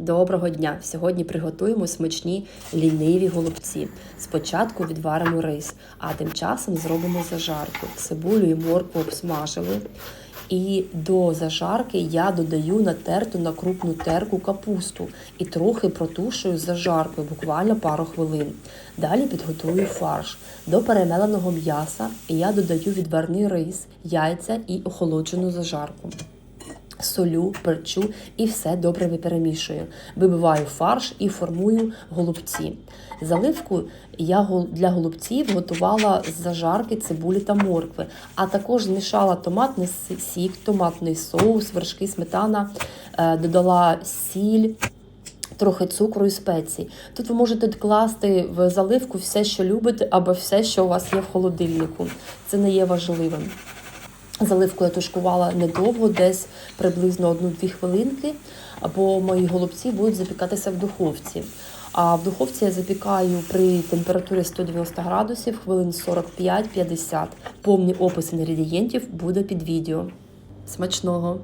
Доброго дня! Сьогодні приготуємо смачні ліниві голубці. Спочатку відваримо рис, а тим часом зробимо зажарку. Цибулю і моркву обсмажили. І до зажарки я додаю натерту на крупну терку капусту і трохи протушую зажаркою, буквально пару хвилин. Далі підготую фарш. До перемеленого м'яса я додаю відварний рис, яйця і охолоджену зажарку солю, перчу і все добре перемішую. Вибиваю фарш і формую голубці. Заливку я для голубців готувала з зажарки цибулі та моркви, а також змішала томатний сік, томатний соус, вершки, сметана, е, додала сіль. Трохи цукру і спецій. Тут ви можете класти в заливку все, що любите, або все, що у вас є в холодильнику. Це не є важливим. Заливку я тушкувала недовго, десь приблизно 1-2 хвилинки, бо мої голубці будуть запікатися в духовці. А в духовці я запікаю при температурі 190 градусів хвилин 45-50. Повний опис інгредієнтів буде під відео. Смачного!